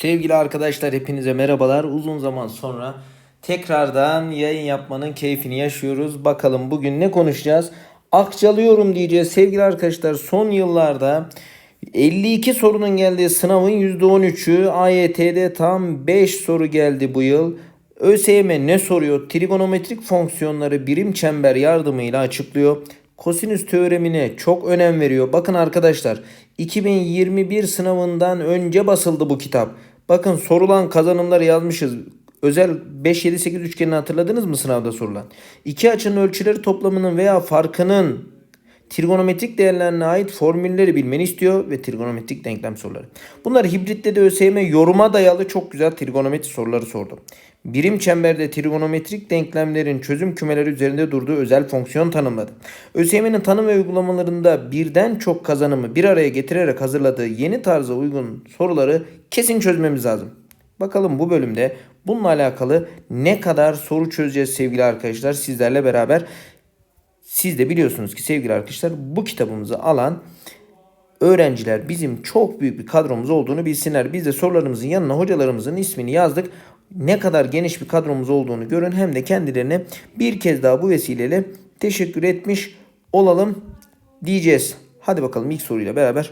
Sevgili arkadaşlar hepinize merhabalar. Uzun zaman sonra tekrardan yayın yapmanın keyfini yaşıyoruz. Bakalım bugün ne konuşacağız? Akçalıyorum diyeceğiz. Sevgili arkadaşlar son yıllarda 52 sorunun geldiği sınavın %13'ü AYT'de tam 5 soru geldi bu yıl. ÖSYM ne soruyor? Trigonometrik fonksiyonları birim çember yardımıyla açıklıyor. Kosinüs teoremine çok önem veriyor. Bakın arkadaşlar 2021 sınavından önce basıldı bu kitap. Bakın sorulan kazanımları yazmışız. Özel 5 7 8 üçgenini hatırladınız mı sınavda sorulan? İki açının ölçüleri toplamının veya farkının trigonometrik değerlerine ait formülleri bilmeni istiyor ve trigonometrik denklem soruları. Bunlar hibritte de ÖSYM yoruma dayalı çok güzel trigonometri soruları sordu. Birim çemberde trigonometrik denklemlerin çözüm kümeleri üzerinde durduğu özel fonksiyon tanımladı. ÖSYM'nin tanım ve uygulamalarında birden çok kazanımı bir araya getirerek hazırladığı yeni tarza uygun soruları kesin çözmemiz lazım. Bakalım bu bölümde bununla alakalı ne kadar soru çözeceğiz sevgili arkadaşlar sizlerle beraber. Siz de biliyorsunuz ki sevgili arkadaşlar bu kitabımızı alan öğrenciler bizim çok büyük bir kadromuz olduğunu bilsinler. Biz de sorularımızın yanına hocalarımızın ismini yazdık. Ne kadar geniş bir kadromuz olduğunu görün hem de kendilerine bir kez daha bu vesileyle teşekkür etmiş olalım diyeceğiz. Hadi bakalım ilk soruyla beraber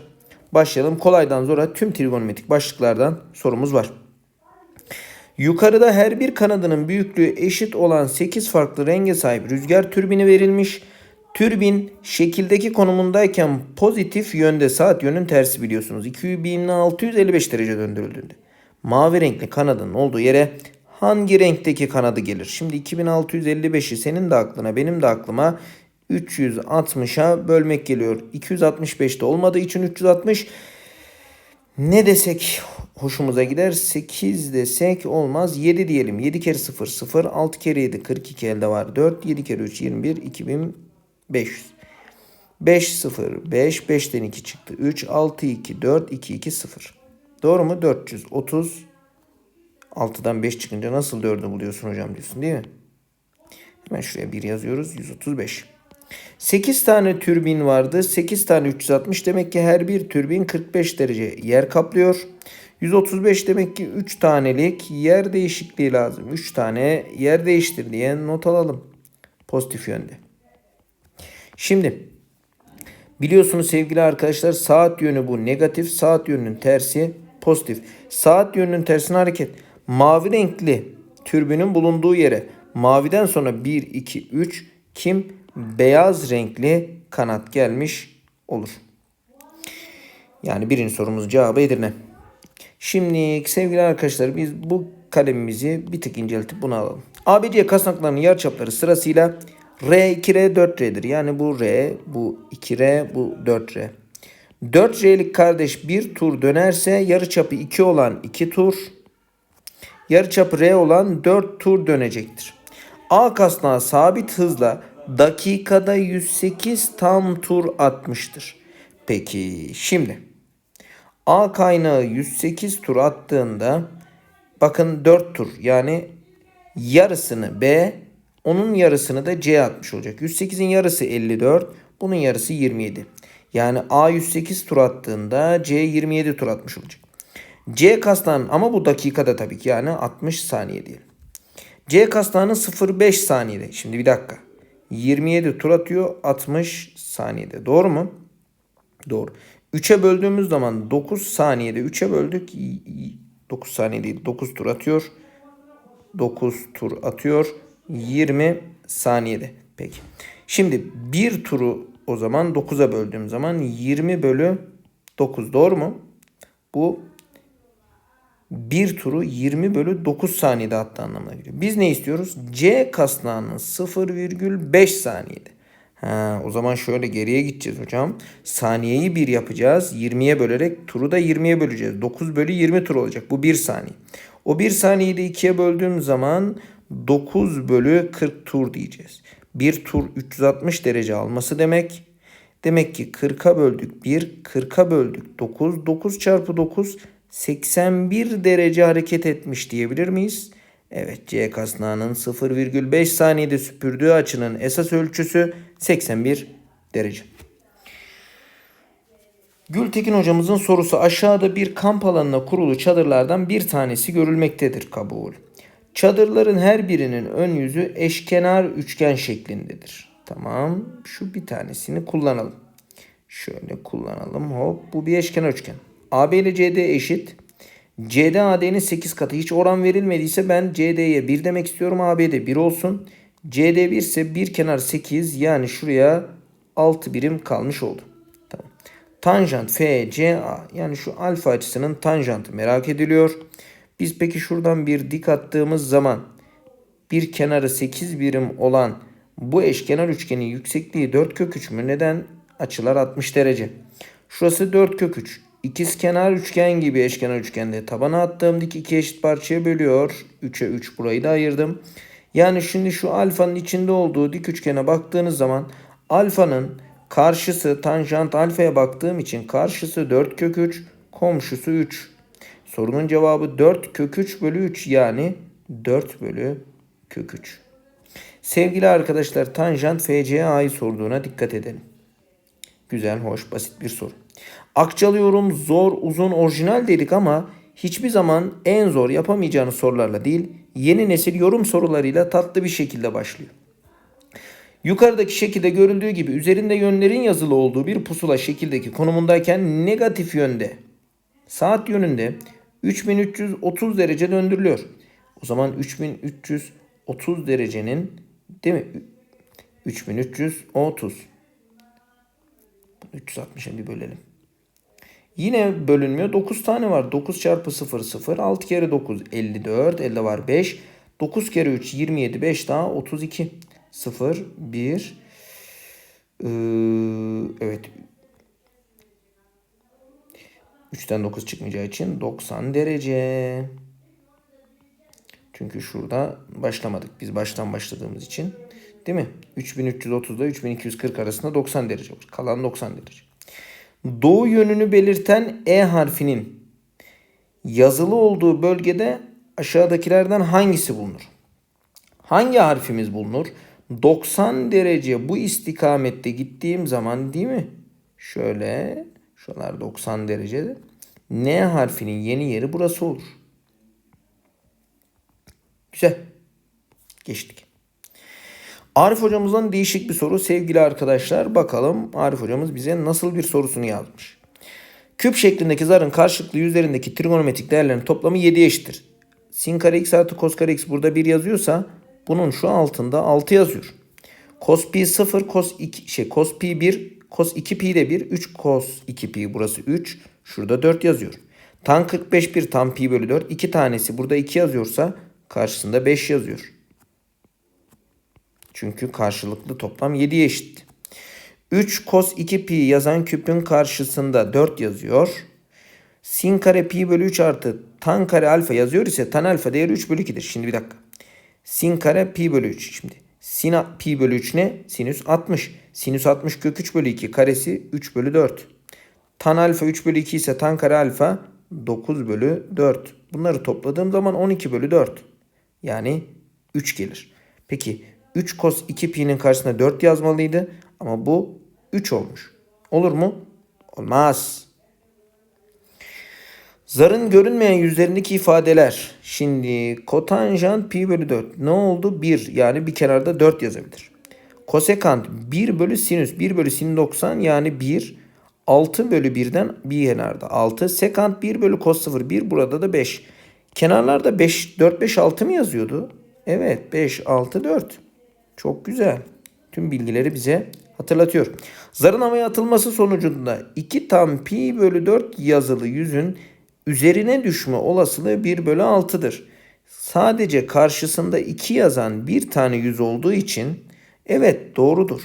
başlayalım. Kolaydan zora tüm trigonometrik başlıklardan sorumuz var. Yukarıda her bir kanadının büyüklüğü eşit olan 8 farklı renge sahip rüzgar türbini verilmiş. Türbin şekildeki konumundayken pozitif yönde saat yönün tersi biliyorsunuz. 2655 derece döndürüldüğünde. Mavi renkli kanadın olduğu yere hangi renkteki kanadı gelir? Şimdi 2655'i senin de aklına benim de aklıma 360'a bölmek geliyor. 265'te olmadığı için 360 ne desek hoşumuza gider? 8 desek olmaz. 7 diyelim. 7 kere 0 0. 6 kere 7 42 elde var. 4. 7 kere 3 21. 2500. 5 0 5. 5'ten 2 çıktı. 3 6 2 4 2 2 0. Doğru mu? 430. 6'dan 5 çıkınca nasıl 4'ü buluyorsun hocam diyorsun değil mi? Hemen şuraya 1 yazıyoruz. 135. 8 tane türbin vardı. 8 tane 360 demek ki her bir türbin 45 derece yer kaplıyor. 135 demek ki 3 tanelik yer değişikliği lazım. 3 tane yer değiştir diye not alalım. Pozitif yönde. Şimdi biliyorsunuz sevgili arkadaşlar saat yönü bu negatif. Saat yönünün tersi pozitif. Saat yönünün tersine hareket. Mavi renkli türbünün bulunduğu yere maviden sonra 1, 2, 3 kim? Beyaz renkli kanat gelmiş olur. Yani birinci sorumuz cevabı Edirne. Şimdi sevgili arkadaşlar biz bu kalemimizi bir tık inceltip bunu alalım. ABC kasnaklarının yarıçapları sırasıyla R 2R 4R'dir. Yani bu R, bu 2R, bu 4R. 4R'lik kardeş bir tur dönerse yarıçapı 2 olan 2 tur, yarıçapı R olan 4 tur dönecektir. A kasnağı sabit hızla dakikada 108 tam tur atmıştır. Peki şimdi A kaynağı 108 tur attığında bakın 4 tur yani yarısını B onun yarısını da C atmış olacak. 108'in yarısı 54 bunun yarısı 27. Yani A 108 tur attığında C 27 tur atmış olacak. C kastan ama bu dakikada tabii ki yani 60 saniye diyelim. C kasnağının 0,5 saniyede. Şimdi bir dakika. 27 tur atıyor 60 saniyede. Doğru mu? Doğru. 3'e böldüğümüz zaman 9 saniyede 3'e böldük. 9 saniye değil 9 tur atıyor. 9 tur atıyor. 20 saniyede. Peki. Şimdi bir turu o zaman 9'a böldüğüm zaman 20 bölü 9 doğru mu? Bu bir turu 20 bölü 9 saniyede attığı anlamına geliyor. Biz ne istiyoruz? C kasnağının 0,5 saniyede. Ha, o zaman şöyle geriye gideceğiz hocam. Saniyeyi 1 yapacağız. 20'ye bölerek turu da 20'ye böleceğiz. 9 bölü 20 tur olacak. Bu 1 saniye. O 1 saniyeyi de 2'ye böldüğüm zaman 9 bölü 40 tur diyeceğiz. Bir tur 360 derece alması demek. Demek ki 40'a böldük 1, 40'a böldük 9. 9 çarpı 9 81 derece hareket etmiş diyebilir miyiz? Evet C kasnağının 0,5 saniyede süpürdüğü açının esas ölçüsü 81 derece. Gültekin hocamızın sorusu aşağıda bir kamp alanına kurulu çadırlardan bir tanesi görülmektedir kabul. Çadırların her birinin ön yüzü eşkenar üçgen şeklindedir. Tamam şu bir tanesini kullanalım. Şöyle kullanalım hop bu bir eşkenar üçgen. AB ile CD eşit. CD AD'nin 8 katı hiç oran verilmediyse ben CD'ye 1 demek istiyorum AB'de 1 olsun. CD 1 ise bir kenar 8 yani şuraya 6 birim kalmış oldu. Tamam. Tanjant FCA yani şu alfa açısının tanjantı merak ediliyor. Biz peki şuradan bir dik attığımız zaman bir kenarı 8 birim olan bu eşkenar üçgenin yüksekliği 4 kök 3 mü? Neden? Açılar 60 derece. Şurası 4 kök 3. İkiz kenar üçgen gibi eşkenar üçgende tabana attığım dik iki eşit parçaya bölüyor. 3'e 3 burayı da ayırdım. Yani şimdi şu alfanın içinde olduğu dik üçgene baktığınız zaman alfanın karşısı tanjant alfaya baktığım için karşısı 4 kök 3, komşusu 3. Sorunun cevabı 4 kök 3 bölü 3 yani 4 bölü kök 3. Sevgili arkadaşlar tanjant FCA'yı sorduğuna dikkat edelim. Güzel, hoş, basit bir soru. Akçalıyorum zor, uzun, orijinal dedik ama hiçbir zaman en zor yapamayacağınız sorularla değil, yeni nesil yorum sorularıyla tatlı bir şekilde başlıyor. Yukarıdaki şekilde görüldüğü gibi üzerinde yönlerin yazılı olduğu bir pusula şekildeki konumundayken negatif yönde saat yönünde 3330 derece döndürülüyor. O zaman 3330 derecenin değil mi? 3330 360'a bir bölelim. Yine bölünmüyor. 9 tane var. 9 çarpı 0 0. 6 kere 9 54. Elde var 5. 9 kere 3 27. 5 daha 32. 0 1 ee, evet 3'ten 9 çıkmayacağı için 90 derece. Çünkü şurada başlamadık. Biz baştan başladığımız için. Değil mi? 3330 ile 3240 arasında 90 derece var. Kalan 90 derece. Doğu yönünü belirten E harfinin yazılı olduğu bölgede aşağıdakilerden hangisi bulunur? Hangi harfimiz bulunur? 90 derece bu istikamette gittiğim zaman değil mi? Şöyle şuralar 90 derecede. N harfinin yeni yeri burası olur. Güzel. Geçtik. Arif hocamızdan değişik bir soru sevgili arkadaşlar. Bakalım Arif hocamız bize nasıl bir sorusunu yazmış. Küp şeklindeki zarın karşılıklı yüzlerindeki trigonometrik değerlerin toplamı 7 eşittir. Sin kare x artı kos kare x burada 1 yazıyorsa bunun şu altında 6 yazıyor. Cos pi 0, cos 2 şey cos pi 1, cos 2 pi de 1, 3 cos 2 pi burası 3. Şurada 4 yazıyor. Tan 45 1 tan pi bölü 4. 2 tanesi burada 2 yazıyorsa karşısında 5 yazıyor. Çünkü karşılıklı toplam 7'ye eşit. 3 cos 2 pi yazan küpün karşısında 4 yazıyor. Sin kare pi bölü 3 artı tan kare alfa yazıyor ise tan alfa değeri 3 bölü 2'dir. Şimdi bir dakika. Sin kare pi bölü 3. Şimdi sin pi bölü 3 ne? Sinüs 60. Sinüs 60 kök 3 bölü 2 karesi 3 bölü 4. Tan alfa 3 bölü 2 ise tan kare alfa 9 bölü 4. Bunları topladığım zaman 12 bölü 4. Yani 3 gelir. Peki 3 cos 2 pi'nin karşısına 4 yazmalıydı. Ama bu 3 olmuş. Olur mu? Olmaz. Zarın görünmeyen yüzlerindeki ifadeler. Şimdi kotanjant pi bölü 4. Ne oldu? 1 yani bir kenarda 4 yazabilir. Kosekant 1 bölü sinüs 1 bölü sin 90 yani 1. 6 bölü 1'den bir kenarda 6. Sekant 1 bölü cos 0 1 burada da 5. Kenarlarda 5 4 5 6 mı yazıyordu? Evet 5 6 4. Çok güzel. Tüm bilgileri bize hatırlatıyor. Zarın havaya atılması sonucunda 2 tam pi bölü 4 yazılı yüzün üzerine düşme olasılığı 1 bölü 6'dır. Sadece karşısında 2 yazan bir tane yüz olduğu için evet doğrudur.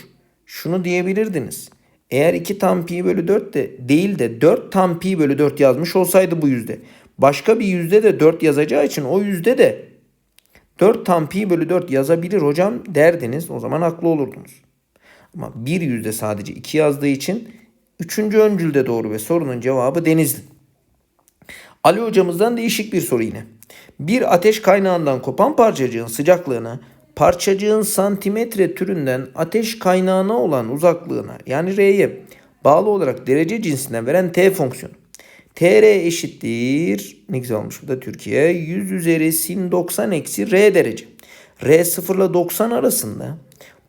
Şunu diyebilirdiniz. Eğer 2 tam pi bölü 4 de değil de 4 tam pi bölü 4 yazmış olsaydı bu yüzde. Başka bir yüzde de 4 yazacağı için o yüzde de 4 tam pi bölü 4 yazabilir hocam derdiniz. O zaman haklı olurdunuz. Ama bir yüzde sadece 2 yazdığı için üçüncü öncülde doğru ve sorunun cevabı Denizli. Ali hocamızdan değişik bir soru yine. Bir ateş kaynağından kopan parçacığın sıcaklığını parçacığın santimetre türünden ateş kaynağına olan uzaklığına yani R'ye bağlı olarak derece cinsinden veren t fonksiyonu. Tr eşittir. Ne güzel olmuş bu da Türkiye. 100 üzeri sin 90 eksi r derece. r 0 ile 90 arasında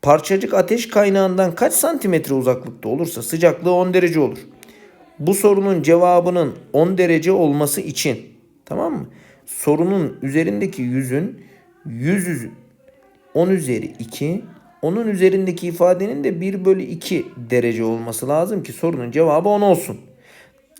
parçacık ateş kaynağından kaç santimetre uzaklıkta olursa sıcaklığı 10 derece olur. Bu sorunun cevabının 10 derece olması için tamam mı? Sorunun üzerindeki yüzün 100 yüz- 10 üzeri 2 onun üzerindeki ifadenin de 1 bölü 2 derece olması lazım ki sorunun cevabı 10 olsun.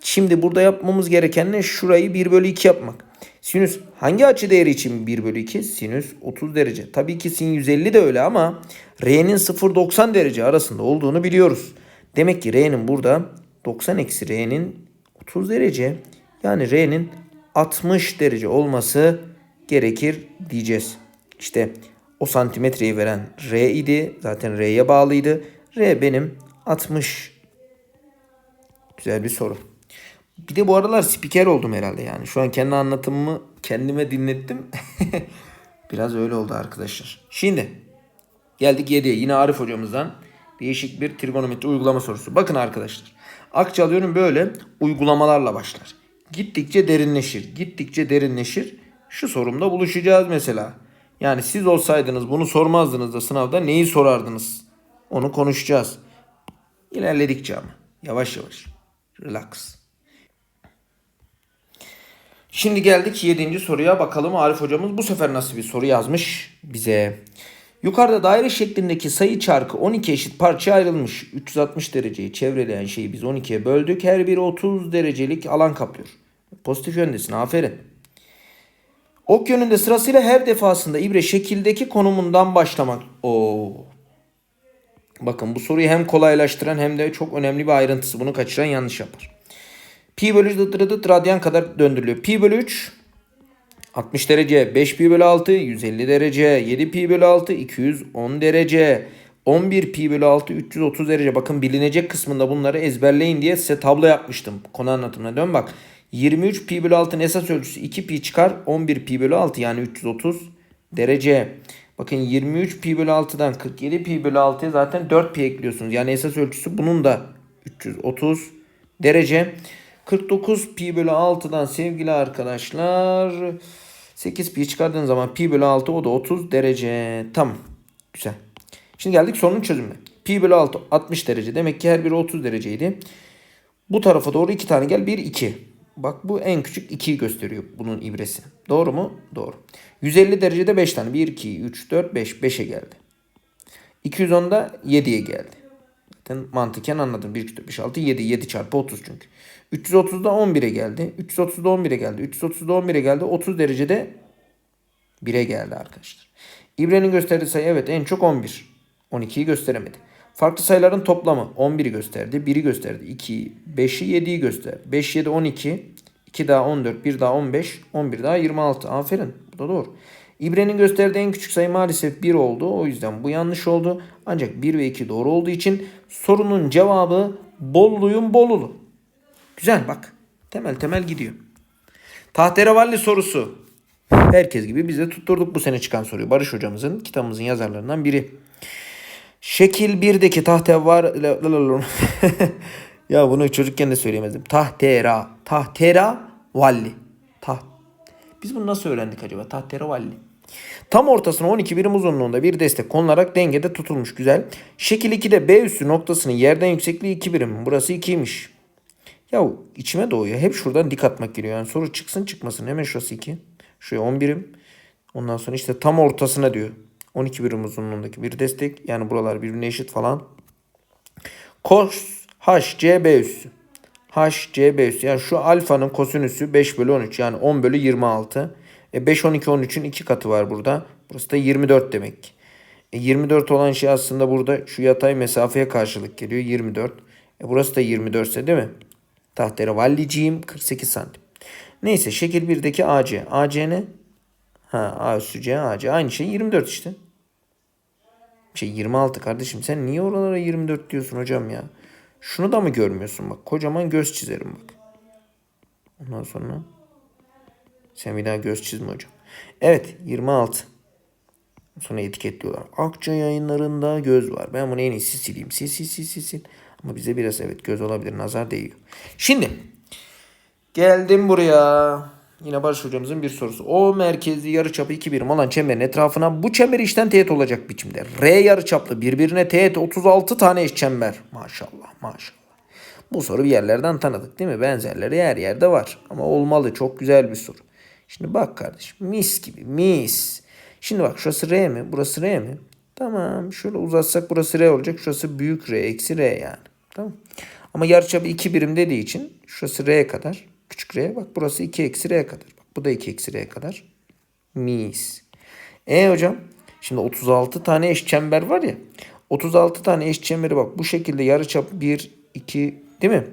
Şimdi burada yapmamız gereken ne? Şurayı 1 bölü 2 yapmak. Sinüs hangi açı değeri için 1 bölü 2? Sinüs 30 derece. Tabii ki sin 150 de öyle ama R'nin 0-90 derece arasında olduğunu biliyoruz. Demek ki R'nin burada 90 eksi R'nin 30 derece yani R'nin 60 derece olması gerekir diyeceğiz. İşte o santimetreyi veren R idi. Zaten R'ye bağlıydı. R benim 60 Güzel bir soru. Bir de bu aralar spiker oldum herhalde yani. Şu an kendi anlatımımı kendime dinlettim. Biraz öyle oldu arkadaşlar. Şimdi geldik 7'ye. Yine Arif hocamızdan değişik bir trigonometri uygulama sorusu. Bakın arkadaşlar. Akça alıyorum böyle uygulamalarla başlar. Gittikçe derinleşir. Gittikçe derinleşir. Şu sorumda buluşacağız mesela. Yani siz olsaydınız bunu sormazdınız da sınavda neyi sorardınız? Onu konuşacağız. İlerledikçe ama. Yavaş yavaş. Relax. Şimdi geldik 7. soruya bakalım Arif hocamız bu sefer nasıl bir soru yazmış bize. Yukarıda daire şeklindeki sayı çarkı 12 eşit parçaya ayrılmış. 360 dereceyi çevreleyen şeyi biz 12'ye böldük. Her biri 30 derecelik alan kaplıyor. Pozitif yöndesin aferin. Ok yönünde sırasıyla her defasında ibre şekildeki konumundan başlamak. Oo. Bakın bu soruyu hem kolaylaştıran hem de çok önemli bir ayrıntısı. Bunu kaçıran yanlış yapar. Pi bölü dıt dıt dıt radyan kadar döndürülüyor. Pi bölü 3 60 derece. 5 pi bölü 6 150 derece. 7 pi bölü 6 210 derece. 11 pi bölü 6 330 derece. Bakın bilinecek kısmında bunları ezberleyin diye size tablo yapmıştım. Konu anlatımına dön bak. 23 pi bölü 6'nın esas ölçüsü 2 pi çıkar. 11 pi bölü 6 yani 330 derece. Bakın 23 pi bölü 6'dan 47 pi bölü 6'ya zaten 4 pi ekliyorsunuz. Yani esas ölçüsü bunun da 330 derece. 49 pi bölü 6'dan sevgili arkadaşlar 8 pi çıkardığın zaman pi bölü 6 o da 30 derece. Tamam. Güzel. Şimdi geldik sorunun çözümüne. Pi bölü 6 60 derece. Demek ki her biri 30 dereceydi. Bu tarafa doğru 2 tane gel. 1 2. Bak bu en küçük 2'yi gösteriyor bunun ibresi. Doğru mu? Doğru. 150 derecede 5 tane. 1 2 3 4 5 5'e geldi. 210'da 7'ye geldi. Mantıken anladım. 1 2 4 5 6 7 7 çarpı 30 çünkü. 330'da 11'e geldi. 330'da 11'e geldi. 330'da 11'e geldi. 30 derecede 1'e geldi arkadaşlar. İbrenin gösterdiği sayı evet en çok 11. 12'yi gösteremedi. Farklı sayıların toplamı 11'i gösterdi. 1'i gösterdi. 2'yi, 5'i, 7'yi gösterdi. 5, 7, 12. 2 daha 14, 1 daha 15, 11 daha 26. Aferin. Bu da doğru. İbrenin gösterdiği en küçük sayı maalesef 1 oldu. O yüzden bu yanlış oldu. Ancak 1 ve 2 doğru olduğu için sorunun cevabı Bolluyum Bolulu. Güzel bak. Temel temel gidiyor. Tahterevalli sorusu. Herkes gibi biz de tutturduk bu sene çıkan soruyu. Barış hocamızın kitabımızın yazarlarından biri. Şekil 1'deki tahtevar... ya bunu çocukken de söyleyemezdim. Tahtera. Tahtera valli. Taht. Biz bunu nasıl öğrendik acaba? Tahtera valli. Tam ortasına 12 birim uzunluğunda bir destek konularak dengede tutulmuş. Güzel. Şekil 2'de B üssü noktasının yerden yüksekliği 2 birim. Burası 2'ymiş. Ya içime doğuyor. Hep şuradan dik atmak geliyor. Yani soru çıksın çıkmasın. Hemen şurası 2. Şuraya 10 birim. Ondan sonra işte tam ortasına diyor. 12 birim uzunluğundaki bir destek. Yani buralar birbirine eşit falan. Kos H C B üssü. H C B üssü. Yani şu alfanın kosinüsü 5 bölü 13. Yani 10 bölü 26. E 5 12 13'ün 2 katı var burada. Burası da 24 demek. E 24 olan şey aslında burada şu yatay mesafeye karşılık geliyor. 24. E burası da 24 ise değil mi? Tahterevalliciyim 48 santim. Neyse şekil 1'deki AC. AC ne? Ha A üssü C AC. Aynı şey 24 işte. Şey 26 kardeşim sen niye oralara 24 diyorsun hocam ya? Şunu da mı görmüyorsun bak. Kocaman göz çizerim bak. Ondan sonra sen bir daha göz çizme hocam. Evet 26. Sonra etiketliyorlar. Akça yayınlarında göz var. Ben bunu en iyisi sileyim. Sil sil sil sil sil. Ama bize biraz evet göz olabilir. Nazar değiyor. Şimdi geldim buraya. Yine Barış hocamızın bir sorusu. O merkezli yarıçapı 2 birim olan çemberin etrafına bu çember içten teğet olacak biçimde. R yarıçaplı birbirine teğet 36 tane eş çember. Maşallah maşallah. Bu soru bir yerlerden tanıdık değil mi? Benzerleri her yerde var. Ama olmalı. Çok güzel bir soru. Şimdi bak kardeşim. Mis gibi. Mis. Şimdi bak şurası R mi? Burası R mi? Tamam. Şöyle uzatsak burası R olacak. Şurası büyük R. Eksi R yani. Tamam. Ama yarıçapı 2 birim dediği için şurası R kadar. Küçük R. Bak burası 2 eksi R kadar. Bak bu da 2 eksi R kadar. Mis. E hocam. Şimdi 36 tane eş çember var ya. 36 tane eş çemberi bak bu şekilde yarıçap 1, 2 değil mi?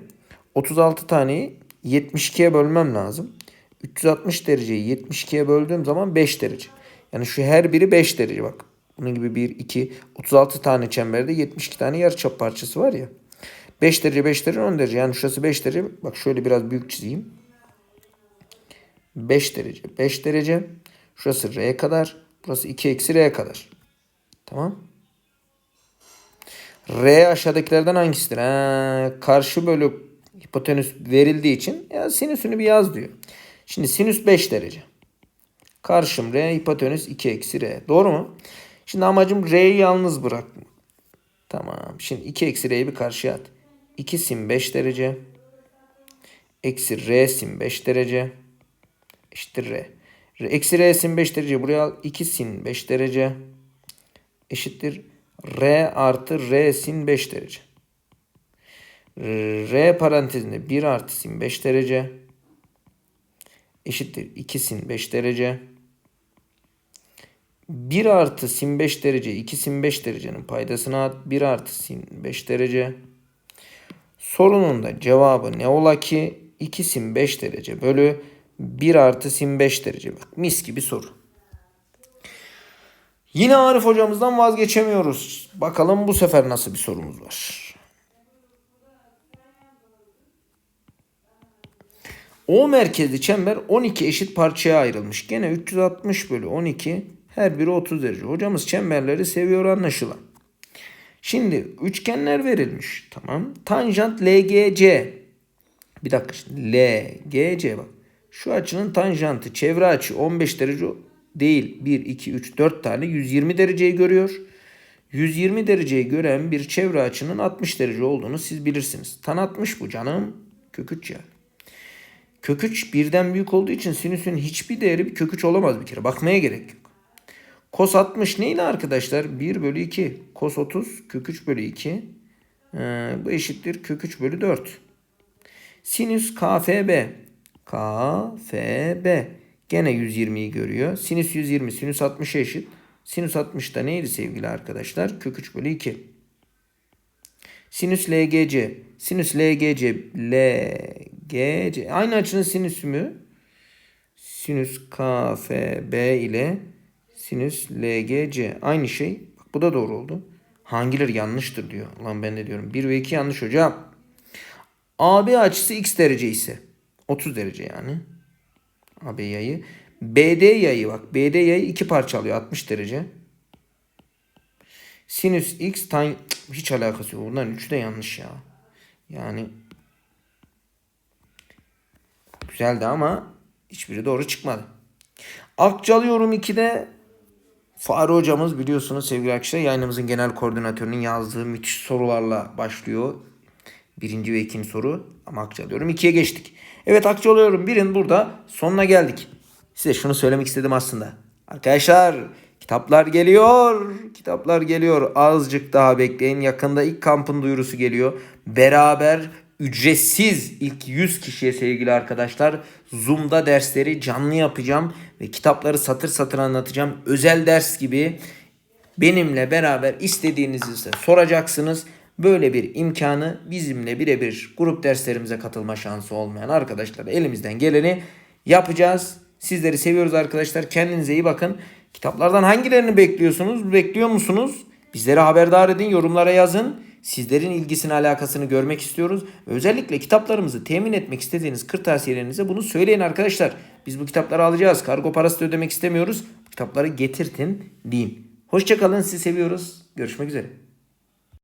36 taneyi 72'ye bölmem lazım. 360 dereceyi 72'ye böldüğüm zaman 5 derece. Yani şu her biri 5 derece bak. Bunun gibi 1, 2, 36 tane çemberde 72 tane yarıçap parçası var ya. 5 derece 5 derece 10 derece. Yani şurası 5 derece. Bak şöyle biraz büyük çizeyim. 5 derece 5 derece. Şurası R kadar. Burası 2 eksi R kadar. Tamam. R aşağıdakilerden hangisidir? Ha, karşı bölü hipotenüs verildiği için ya sinüsünü bir yaz diyor. Şimdi sinüs 5 derece. Karşım R hipotenüs 2 eksi R. Doğru mu? Şimdi amacım R'yi yalnız bırakmak. Tamam. Şimdi 2 eksi R'yi bir karşıya at. 2 sin 5 derece. Eksi R sin 5 derece. Eşittir R. R. Eksi R sin 5 derece. Buraya al. 2 sin 5 derece. Eşittir. R artı R sin 5 derece. R parantezinde 1 artı sin 5 derece. Eşittir 2 sin 5 derece. 1 artı sin 5 derece 2 sin 5 derecenin paydasına at. 1 artı sin 5 derece. Sorunun da cevabı ne ola ki? 2 sin 5 derece bölü 1 artı sin 5 derece. Bak mis gibi soru. Yine Arif hocamızdan vazgeçemiyoruz. Bakalım bu sefer nasıl bir sorumuz var. O merkezli çember 12 eşit parçaya ayrılmış. Gene 360 bölü 12 her biri 30 derece. Hocamız çemberleri seviyor anlaşılan. Şimdi üçgenler verilmiş. Tamam. Tanjant LGC. Bir dakika. LGC bak. Şu açının tanjantı çevre açı 15 derece değil. 1, 2, 3, 4 tane 120 dereceyi görüyor. 120 dereceyi gören bir çevre açının 60 derece olduğunu siz bilirsiniz. Tan 60 bu canım. Kök 3 ya. Kök 3 birden büyük olduğu için sinüsün hiçbir değeri bir kök 3 olamaz bir kere. Bakmaya gerek yok. Kos 60 neydi arkadaşlar? 1 bölü 2. Kos 30 kök 3 bölü 2. Ee, bu eşittir kök 3 bölü 4. Sinüs KFB. KFB. Gene 120'yi görüyor. Sinüs 120 sinüs 60 eşit. Sinüs 60 da neydi sevgili arkadaşlar? Kök 3 bölü 2. Sinüs LGC. Sinüs LGC. LGC. Aynı açının sinüsü mü? Sinüs KFB ile sinüs LGC. Aynı şey. Bak bu da doğru oldu. Hangileri yanlıştır diyor. Ulan ben de diyorum. 1 ve 2 yanlış hocam. AB açısı x derece ise 30 derece yani. AB yayı. BD yayı bak. BD yayı iki parça alıyor 60 derece. Sinüs x tan hiç alakası yok. Bunların üçü de yanlış ya. Yani güzeldi ama hiçbiri doğru çıkmadı. Akçalıyorum 2'de Fahri hocamız biliyorsunuz sevgili arkadaşlar yayınımızın genel koordinatörünün yazdığı müthiş sorularla başlıyor. Birinci ve ikinci soru ama akçalıyorum. ikiye geçtik. Evet akçalıyorum birin burada sonuna geldik. Size şunu söylemek istedim aslında. Arkadaşlar kitaplar geliyor. Kitaplar geliyor. Azıcık daha bekleyin. Yakında ilk kampın duyurusu geliyor. Beraber ücretsiz ilk 100 kişiye sevgili arkadaşlar Zoom'da dersleri canlı yapacağım ve kitapları satır satır anlatacağım. Özel ders gibi benimle beraber istediğinizi soracaksınız. Böyle bir imkanı bizimle birebir grup derslerimize katılma şansı olmayan arkadaşlar elimizden geleni yapacağız. Sizleri seviyoruz arkadaşlar. Kendinize iyi bakın. Kitaplardan hangilerini bekliyorsunuz? Bekliyor musunuz? Bizleri haberdar edin, yorumlara yazın. Sizlerin ilgisini, alakasını görmek istiyoruz. Özellikle kitaplarımızı temin etmek istediğiniz kırtasiyelerinize bunu söyleyin arkadaşlar. Biz bu kitapları alacağız. Kargo parası da ödemek istemiyoruz. Kitapları getirtin deyin. Hoşçakalın. Sizi seviyoruz. Görüşmek üzere.